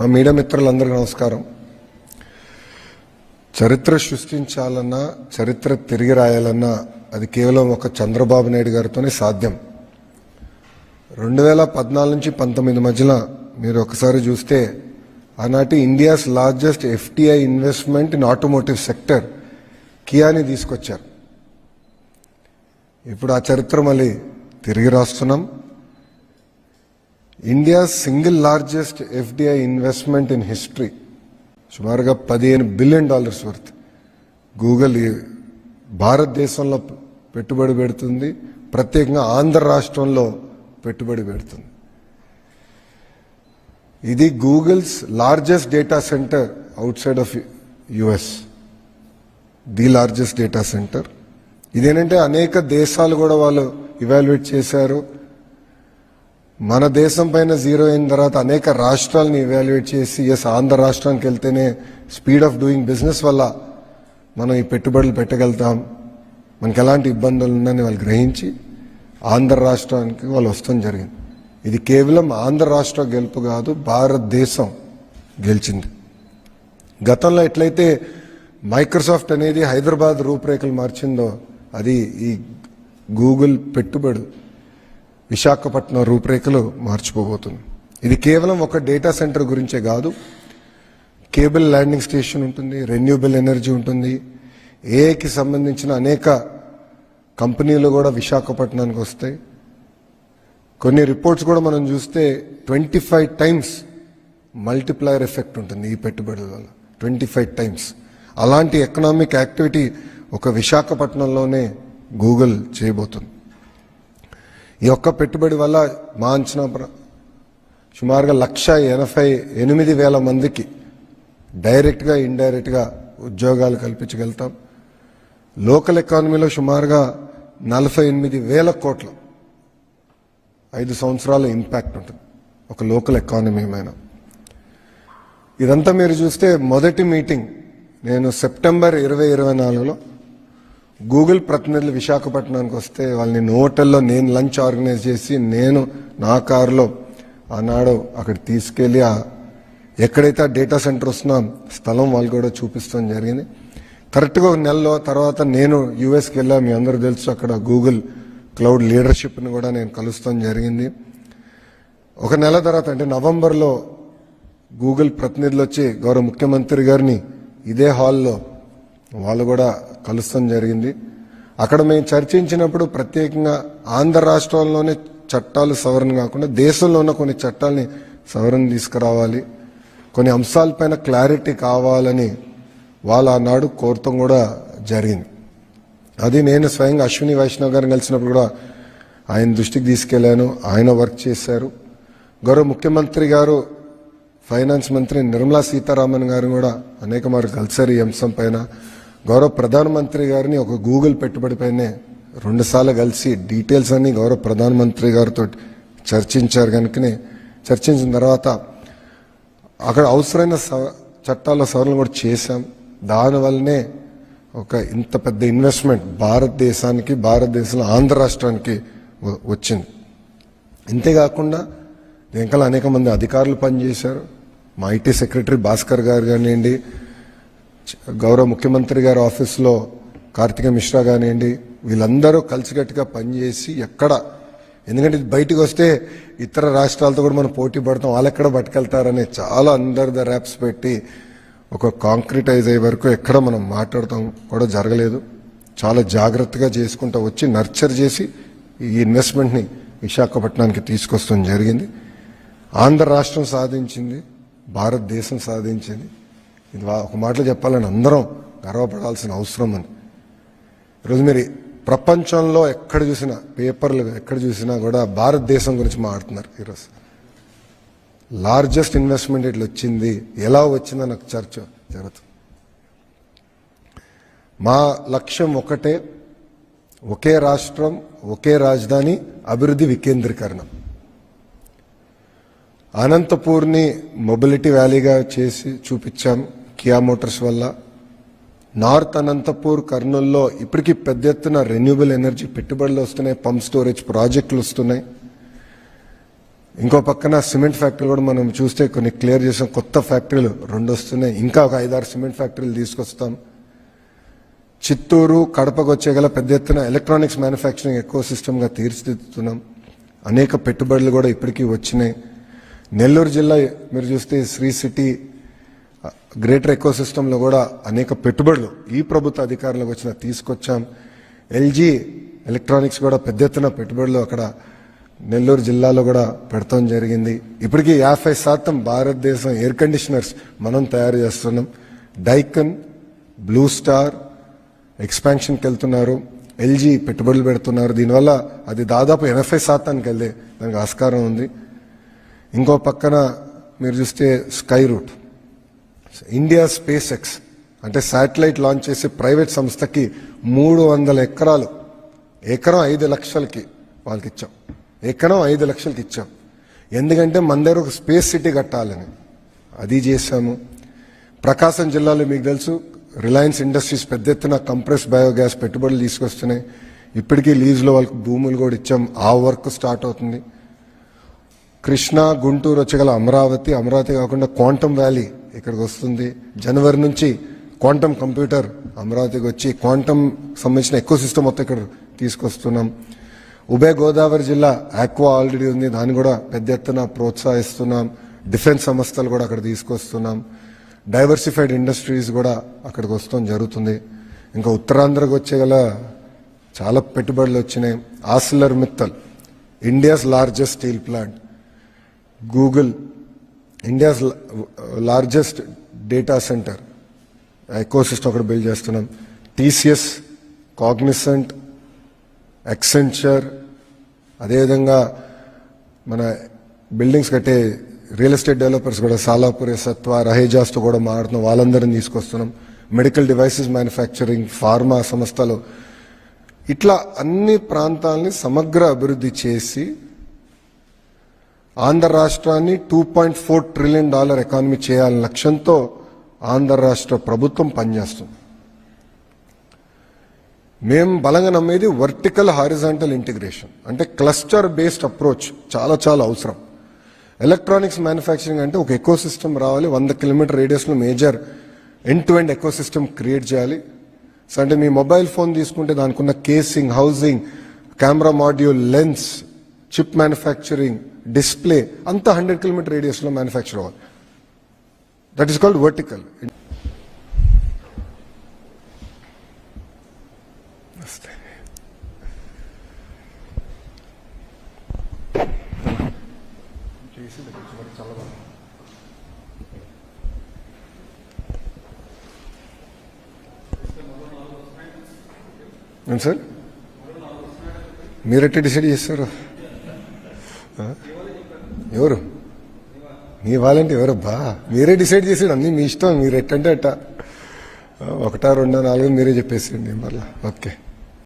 మా మీడియా మిత్రులందరికీ నమస్కారం. చరిత్ర సృష్టించాలన్నా చరిత్ర తిరిగి రాయాలన్నా అది కేవలం ఒక చంద్రబాబు నాయుడు గారితోనే సాధ్యం. రెండు వేల పద్నాలుగు నుంచి పంతొమ్మిది మధ్యలో మీరు ఒకసారి చూస్తే ఆనాటి India's largest FDI investment in automotive sector Kiani తీసుకొచ్చారు. ఇప్పుడు ఆ చరిత్ర మళ్ళీ తిరిగి రాస్తున్నాం. India single largest FDI investment in history సుమారుగా పదిహేను బిలియన్ డాలర్స్ వర్త్ గూగుల్ భారతదేశంలో పెట్టుబడి పెడుతుంది. ప్రత్యేకంగా ఆంధ్ర రాష్ట్రంలో పెట్టుబడి పెడుతుంది. ఇది Google's largest data centre outside of US the largest data centre ఇదేంటంటే అనేక దేశాలు కూడా వాళ్ళు ఇవాల్యుయేట్ చేశారు. మన దేశం పైన జీరో అయిన తర్వాత అనేక రాష్ట్రాలను ఇవాల్యుయేట్ చేసి ఎస్ ఆంధ్ర రాష్ట్రానికి వెళ్తేనే స్పీడ్ ఆఫ్ డూయింగ్ బిజినెస్ వల్ల మనం ఈ పెట్టుబడులు పెట్టగలుగుతాం. మనకి ఎలాంటి ఇబ్బందులు ఉన్నాయని వాళ్ళు గ్రహించి ఆంధ్ర రాష్ట్రానికి వాళ్ళు వస్తాం జరిగింది. ఇది కేవలం ఆంధ్ర రాష్ట్ర గెలుపు కాదు భారతదేశం గెలిచింది. గతంలో ఎట్లయితే మైక్రోసాఫ్ట్ అనేది హైదరాబాద్ రూపురేఖలు మార్చిందో అది ఈ గూగుల్ పెట్టుబడి విశాఖపట్నం రూపురేఖలు మార్చిపోబోతుంది. ఇది కేవలం ఒక డేటా సెంటర్ గురించే కాదు. కేబుల్ ల్యాండింగ్ స్టేషన్ ఉంటుంది రెన్యూబుల్ ఎనర్జీ ఉంటుంది. ఏఐకి సంబంధించిన అనేక కంపెనీలు కూడా విశాఖపట్నానికి వస్తాయి. కొన్ని రిపోర్ట్స్ కూడా మనం చూస్తే twenty five times multiplier effect ఉంటుంది ఈ పెట్టుబడుల వల్ల. Twenty five times. అలాంటి ఎకనామిక్ యాక్టివిటీ ఒక విశాఖపట్నంలోనే గూగుల్ చేయబోతుంది. ఈ ఒక్క పెట్టుబడి వల్ల మా అంచనా ప్ర- సుమారుగా లక్ష ఎనభై ఎనిమిది వేల మందికి డైరెక్ట్గా ఇండైరెక్ట్గా ఉద్యోగాలు కల్పించగలుగుతాం. లోకల్ ఎకానమీలో సుమారుగా నలభై ఎనిమిది వేల కోట్ల ఐదు సంవత్సరాల ఇంపాక్ట్ ఉంటుంది. ఒక లోకల్ ఎకానమీ ఏమైనా. ఇదంతా మీరు చూస్తే మొదటి మీటింగ్ నేను సెప్టెంబర్ ఇరవై ఇరవై నాలుగులో గూగుల్ ప్రతినిధులు విశాఖపట్నానికి వస్తే వాళ్ళని హోటల్లో నేను లంచ్ ఆర్గనైజ్ చేసి నేను నా కారులో ఆనాడు అక్కడ తీసుకెళ్ళి ఆ ఎక్కడైతే ఆ డేటా సెంటర్ వస్తున్నా స్థలం వాళ్ళు కూడా చూపిస్తాం జరిగింది. కరెక్ట్గా ఒక నెలలో తర్వాత నేను యూఎస్కి వెళ్ళా మీ అందరూ తెలుసు అక్కడ గూగుల్ క్లౌడ్ లీడర్షిప్ని కూడా నేను కలుస్తాం జరిగింది. ఒక నెల తర్వాత అంటే నవంబర్లో గూగుల్ ప్రతినిధులు వచ్చి గౌరవ ముఖ్యమంత్రి గారిని ఇదే హాల్లో వాళ్ళు కూడా కలుస్తాం జరిగింది. అక్కడ మేము చర్చించినప్పుడు ప్రత్యేకంగా ఆంధ్ర రాష్ట్రంలోనే చట్టాలు సవరణ కాకుండా దేశంలో ఉన్న కొన్ని చట్టాలని సవరణ తీసుకురావాలి. కొన్ని అంశాలపైన క్లారిటీ కావాలని వాళ్ళు ఆనాడు కోరటం కూడా జరిగింది. అది నేను స్వయంగా అశ్విని వైష్ణవ్ గారిని కలిసినప్పుడు కూడా ఆయన దృష్టికి తీసుకెళ్ళాను ఆయన వర్క్ చేశారు. గౌరవ ముఖ్యమంత్రి గారు ఫైనాన్స్ మంత్రి నిర్మలా సీతారామన్ గారు కూడా అనేక మారు కలిసారు ఈ అంశం పైన. గౌరవ ప్రధానమంత్రి గారిని ఒక గూగుల్ పెట్టుబడిపైనే రెండుసార్లు కలిసి డీటెయిల్స్ అన్ని గౌరవ ప్రధానమంత్రి గారితో చర్చించారు కనుకనే చర్చించిన తర్వాత అక్కడ అవసరమైన సవ- చట్టాల్లో సవరణలు కూడా చేశాం. దానివల్లనే ఒక ఇంత పెద్ద ఇన్వెస్ట్మెంట్ భారతదేశానికి భారతదేశంలో ఆంధ్ర రాష్ట్రానికి వచ్చింది. ఇంతేకాకుండా వెంకల అనేక మంది అధికారులు పనిచేశారు. మా ఐటీ సెక్రటరీ భాస్కర్ గారు కానివ్వండి గౌరవ ముఖ్యమంత్రి గారి ఆఫీస్లో కార్తిక మిశ్రా కానివ్వండి వీళ్ళందరూ కలిసికట్టుగా పనిచేసి ఎక్కడ ఎందుకంటే ఇది బయటకు వస్తే ఇతర రాష్ట్రాలతో కూడా మనం పోటీ పడతాం వాళ్ళు ఎక్కడ పట్టుకెళ్తారని చాలా అండర్ ద ర్యాప్స్ పెట్టి ఒక కాంక్రిటైజ్ అయ్యే వరకు ఎక్కడ మనం మాట్లాడటం కూడా జరగలేదు. చాలా జాగ్రత్తగా చేసుకుంటూ వచ్చి నర్చర్ చేసి ఈ ఇన్వెస్ట్మెంట్ని విశాఖపట్నానికి తీసుకొస్తాం జరిగింది. ఆంధ్ర రాష్ట్రం సాధించింది భారతదేశం సాధించింది. ఇది వా- ఒక మాటలో చెప్పాలని అందరం గర్వపడాల్సిన అవసరం అని. ఈరోజు మీరు ప్రపంచంలో ఎక్కడ చూసినా పేపర్లు ఎక్కడ చూసినా కూడా భారతదేశం గురించి మాట్లాడుతున్నారు ఈరోజు. లార్జెస్ట్ ఇన్వెస్ట్మెంట్ ఇట్లా వచ్చింది ఎలా వచ్చిందో నాకు చర్చ జరుగుతుంది. మా లక్ష్యం ఒకటే ఒకే రాష్ట్రం ఒకే రాజధాని అభివృద్ధి వికేంద్రీకరణ. అనంతపూర్ని మొబిలిటీ వ్యాలీగా చేసి చూపించాము కియా మోటార్స్ వల్ల నార్త్ అనంతపూర్ కర్నూల్లో ఇప్పటికీ పెద్ద ఎత్తున రెన్యూబుల్ ఎనర్జీ పెట్టుబడులు వస్తున్నాయి పంప్ స్టోరేజ్ ప్రాజెక్టులు వస్తున్నాయి. ఇంకో పక్కన సిమెంట్ ఫ్యాక్టరీలు కూడా మనం చూస్తే కొన్ని క్లియర్ చేసాం. కొత్త ఫ్యాక్టరీలు రెండు వస్తున్నాయి. ఇంకా ఒక ఐదారు సిమెంట్ ఫ్యాక్టరీలు తీసుకొస్తాం. చిత్తూరు కడపకు వచ్చే గల పెద్ద ఎత్తున ఎలక్ట్రానిక్స్ మ్యానుఫ్యాక్చరింగ్ ఎక్కువ సిస్టమ్గా తీర్చిదిద్దుతున్నాం. అనేక పెట్టుబడులు కూడా ఇప్పటికీ వచ్చినాయి. నెల్లూరు జిల్లా మీరు చూస్తే శ్రీ సిటీ గ్రేటర్ ఎకో సిస్టంలో కూడా అనేక పెట్టుబడులు ఈ ప్రభుత్వ అధికారులకు వచ్చిన తీసుకొచ్చాం. ఎల్జీ ఎలక్ట్రానిక్స్ కూడా పెద్ద ఎత్తున పెట్టుబడులు అక్కడ నెల్లూరు జిల్లాలో కూడా పెడతాం జరిగింది. ఇప్పటికీ యాభై శాతం భారతదేశం ఎయిర్ కండిషనర్స్ మనం తయారు చేస్తున్నాం. డైకన్ బ్లూ స్టార్ ఎక్స్పాన్షన్కి వెళ్తున్నారు. ఎల్జీ పెట్టుబడులు పెడుతున్నారు. దీనివల్ల అది దాదాపు ఎనభై శాతానికి వెళ్ళే దానికి ఆస్కారం ఉంది. ఇంకో పక్కన మీరు చూస్తే Skyroot. India SpaceX అంటే శాటిలైట్ లాంచ్ చేసే ప్రైవేట్ సంస్థకి మూడు వందల ఎకరాలు ఎకరం ఐదు లక్షలకి వాళ్ళకి ఇచ్చాం. ఎకరం ఐదు లక్షలకి ఇచ్చాం. ఎందుకంటే మన దగ్గర ఒక స్పేస్ సిటీ కట్టాలని. అది చేశాము. ప్రకాశం జిల్లాలో మీకు తెలుసు రిలయన్స్ ఇండస్ట్రీస్ పెద్ద ఎత్తున కంప్రెస్ బయోగ్యాస్ పెట్టుబడులు తీసుకొస్తున్నాయి. ఇప్పటికీ లీజ్లో వాళ్ళకి భూములు కూడా ఇచ్చాం. ఆ వర్క్ స్టార్ట్ అవుతుంది. కృష్ణా గుంటూరు వచ్చగల అమరావతి అమరావతి కాకుండా క్వాంటమ్ వ్యాలీ ఇక్కడికి వస్తుంది జనవరి నుంచి క్వాంటమ్ కంప్యూటర్ అమరావతికి వచ్చి క్వాంటమ్ సంబంధించిన ఎక్కువ సిస్టమ్ మొత్తం ఇక్కడ తీసుకొస్తున్నాం. ఉభయ గోదావరి జిల్లా ఆక్వా ఆల్రెడీ ఉంది. దాన్ని కూడా పెద్ద ఎత్తున ప్రోత్సహిస్తున్నాం. డిఫెన్స్ సంస్థలు కూడా అక్కడ తీసుకొస్తున్నాం. డైవర్సిఫైడ్ ఇండస్ట్రీస్ కూడా అక్కడికి వస్తాం జరుగుతుంది. ఇంకా ఉత్తరాంధ్రకు వచ్చేగల చాలా పెట్టుబడులు వచ్చినాయి. Arcelor Mittal India's largest steel plant Google India's largest data centre ecosystem అక్కడ ఒకటి బిల్డ్ చేస్తున్నాం. టీసీఎస్ కాగ్నిసెంట్ ఎక్సెంచర్ అదేవిధంగా మన బిల్డింగ్స్ కట్టే రియల్ ఎస్టేట్ డెవలపర్స్ కూడా సాలాపూర్ సత్వ రహేజాస్తో కూడా మాట్లాడుతున్నాం. వాళ్ళందరినీ తీసుకొస్తున్నాం. మెడికల్ డివైసెస్ మ్యానుఫ్యాక్చరింగ్ ఫార్మా సంస్థలు. ఇట్లా అన్ని ప్రాంతాలని సమగ్ర అభివృద్ధి చేసి ఆంధ్ర రాష్ట్రాన్ని two point four trillion dollar economy చేయాలనే లక్ష్యంతో ఆంధ్ర రాష్ట్ర ప్రభుత్వం పనిచేస్తుంది. మేము బలంగా నమ్మేది వర్టికల్ హారిజాంటల్ ఇంటిగ్రేషన్ అంటే క్లస్టర్ బేస్డ్ అప్రోచ్ చాలా చాలా అవసరం. ఎలక్ట్రానిక్స్ మ్యానుఫ్యాక్చరింగ్ అంటే ఒక ఎకో సిస్టమ్ రావాలి వంద kilometre రేడియస్లో major end to end ecosystem create చేయాలి. సో అంటే మీ మొబైల్ ఫోన్ తీసుకుంటే దానికి ఉన్న casing housing camera module lens chip manufacturing display అంతా హండ్రెడ్ కిలోమీటర్ రేడియస్లో మ్యానుఫ్యాక్చర్ అవ్వాలి. That is called vertical sir? మీరెట్టే decide చేస్తారు? ఎవరు? మీ వాళ్ళంటే ఎవరబ్బా? మీరే డిసైడ్ చేసాడు అన్నీ మీ ఇష్టం మీరు ఎట్టంటే అట్ట. ఒకటా రెండో నాలుగు మీరే చెప్పేసేయండి మళ్ళీ. ఓకే.